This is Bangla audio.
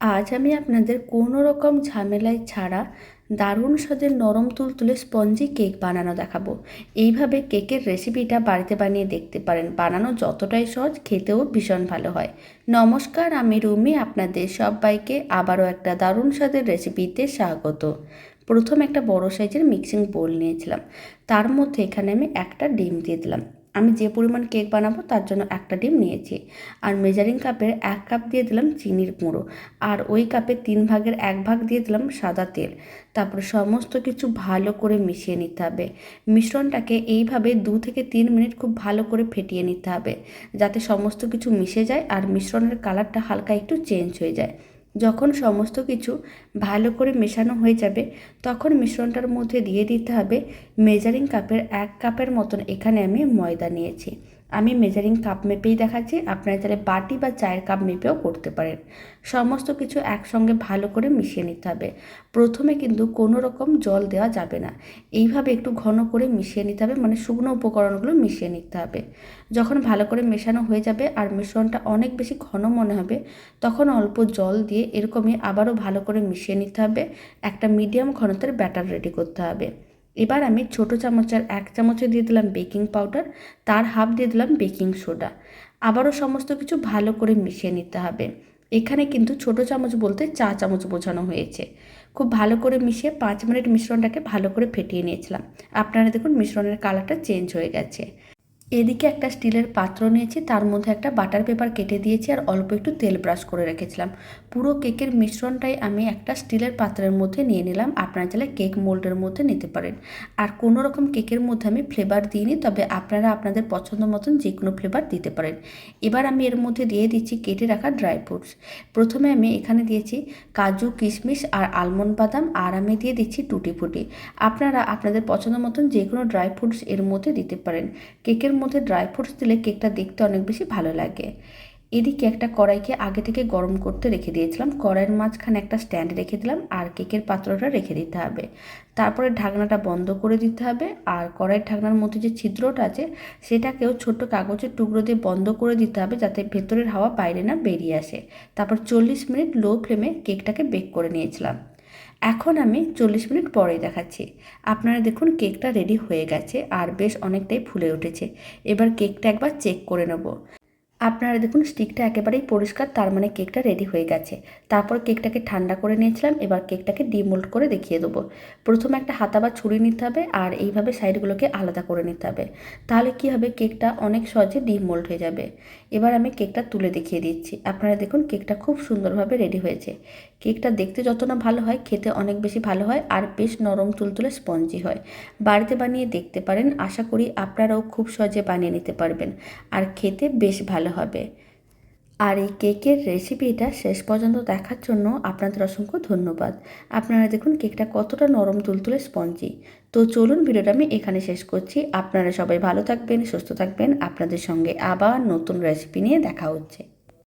আজ আমি আপনাদের কোনো রকম ঝামেলায় ছাড়া দারুণ স্বাদের নরম তুলতুলে স্পঞ্জি কেক বানানো দেখাবো। এইভাবে কেকের রেসিপিটা বাড়িতে বানিয়ে দেখতে পারেন। বানানো যতটাই সহজ, খেতেও ভীষণ ভালো হয়। নমস্কার, আমি রুমি, আপনাদের সবাইকে আবারও একটা দারুণ স্বাদের রেসিপিতে স্বাগত। প্রথম একটা বড় সাইজের মিক্সিং বোল নিয়েছিলাম। তার মধ্যে এখানে আমি একটা ডিম দিয়ে দিলাম। আমি যে পরিমাণ কেক বানাবো তার জন্য একটা ডিম নিয়েছি। আর মেজারিং কাপের এক কাপ দিয়ে দিলাম চিনির গুঁড়ো। আর ওই কাপের তিন ভাগের এক ভাগ দিয়ে দিলাম সাদা তেল। তারপরে সমস্ত কিছু ভালো করে মিশিয়ে নিতে হবে। মিশ্রণটাকে এইভাবে দু থেকে তিন মিনিট খুব ভালো করে ফেটিয়ে নিতে হবে। যাতে সমস্ত কিছু মিশে যায় আর মিশ্রণের কালারটা হালকা একটু চেঞ্জ হয়ে যায়। যখন সমস্ত কিছু ভালো করে মেশানো হয়ে যাবে, তখন মিশ্রণটার মধ্যে দিয়ে দিতে হবে মেজারিং কাপের এক কাপের মতন। এখানে আমি ময়দা নিয়েছি। আমি মেজারিং কাপ মেপেই দেখাচ্ছি। আপনারা তাহলে বাটি বা চায়ের কাপ মেপেও করতে পারেন। সমস্ত কিছু একসঙ্গে ভালো করে মিশিয়ে নিতে হবে। প্রথমে কিন্তু কোনো রকম জল দেওয়া যাবে না। এইভাবে একটু ঘন করে মিশিয়ে নিতে হবে মানে শুকনো উপকরণগুলো মিশিয়ে নিতে হবে। যখন ভালো করে মেশানো হয়ে যাবে আর মিশ্রণটা অনেক বেশি ঘন মনে হবে, তখন অল্প জল দিয়ে এরকমই আবারও ভালো করে মিশিয়ে নিতে হবে। একটা মিডিয়াম ঘনত্বের ব্যাটার রেডি করতে হবে। এবার আমি ছোট চামচের এক চামচে দিয়ে দিলাম বেকিং পাউডার, তার হাফ দিয়ে দিলাম বেকিং সোডা। আবারও সমস্ত কিছু ভালো করে মিশিয়ে নিতে হবে। এখানে কিন্তু ছোট চামচ বলতে চা চামচ বোঝানো হয়েছে। খুব ভালো করে মিশিয়ে পাঁচ মিনিট মিশ্রণটাকে ভালো করে ফেটিয়ে নিয়েছিলাম। আপনারা দেখুন মিশ্রণের কালারটা চেঞ্জ হয়ে গেছে। এদিকে একটা স্টিলের পাত্র নিয়েছি, তার মধ্যে একটা বাটার পেপার কেটে দিয়েছি আর অল্প একটু তেল ব্রাশ করে রেখেছিলাম। পুরো কেকের মিশ্রণটাই আমি একটা স্টিলের পাত্রের মধ্যে নিয়ে নিলাম, আপনারা চাইলে কেক মোল্ডের মধ্যে নিতে পারেন। আর কোনো রকম কেকের মধ্যে আমি ফ্লেভার দিইনি, তবে আপনারা আপনাদের পছন্দ মতন যে কোনো ফ্লেভার দিতে পারেন। এবার আমি এর মধ্যে দিয়ে দিচ্ছি কেটে রাখা ড্রাই ফ্রুটস। প্রথমে আমি এখানে দিয়েছি কাজু, কিশমিশ আর আলমন্ড বাদাম, আর আমি দিয়ে দিচ্ছি টুটি ফুটি। আপনারা আপনাদের পছন্দ মতন যে কোনো ড্রাই ফ্রুটস এর মধ্যে দিতে পারেন। কেকের মধ্যে ড্রাই ফ্রুটস দিলে কেকটা দেখতে অনেক বেশি ভালো লাগে। এদিকে একটা কড়াইকে আগে থেকে গরম করতে রেখে দিয়েছিলাম। কড়াইয়ের মাঝখানে একটা স্ট্যান্ড রেখে দিলাম আর কেকের পাত্রটা রেখে দিতে হবে। তারপরে ঢাকনাটা বন্ধ করে দিতে হবে আর কড়াইয়ের ঢাকনার মধ্যে যে ছিদ্রটা আছে, সেটাকেও ছোট্ট কাগজের টুকরো দিয়ে বন্ধ করে দিতে হবে যাতে ভেতরের হাওয়া বাইরে না বেরিয়ে আসে। তারপর চল্লিশ মিনিট লো ফ্লেমে কেকটাকে বেক করে নিয়েছিলাম। এখন আমি চল্লিশ মিনিট পরে দেখাচ্ছি। আপনারা দেখুন কেকটা রেডি হয়ে গেছে আর বেশ অনেকটাই ফুলে উঠেছে। এবার কেকটা একবার চেক করে নেব। আপনারা দেখুন স্টিকটা একেবারেই পরিষ্কার, তার মানে কেকটা রেডি হয়ে গেছে। তারপর কেকটাকে ঠান্ডা করে নিয়েছিলাম, এবার কেকটাকে ডিমোল্ড করে দেখিয়ে দেবো। প্রথমে একটা হাতা বা ছুরি নিতে হবে, আর এইভাবে সাইডগুলোকে আলাদা করে নিতে হবে। তাহলে কি হবে কেকটা অনেক সহজে ডিমোল্ড হয়ে যাবে। এবার আমি কেকটা তুলে দেখিয়ে দিচ্ছি। আপনারা দেখুন কেকটা খুব সুন্দরভাবে রেডি হয়েছে। কেকটা দেখতে যত না ভালো হয়, খেতে অনেক বেশি ভালো হয়, আর বেশ নরম তুলতুলে স্পঞ্জি হয়। বাড়িতে বানিয়ে দেখতে পারেন, আশা করি আপনারাও খুব সহজে বানিয়ে নিতে পারবেন। আর খেতে বেশ ভালো হবে। আর এই কেকের রেসিপিটা শেষ পর্যন্ত দেখার জন্য আপনাদের অসংখ্য ধন্যবাদ। আপনারা দেখুন কেকটা কতটা নরম তুলতুলে স্পঞ্জি তো চলুন ভিডিওটা আমি এখানে শেষ করছি। আপনারা সবাই ভালো থাকবেন, সুস্থ থাকবেন। আপনাদের সঙ্গে আবার নতুন রেসিপি নিয়ে দেখা হচ্ছে।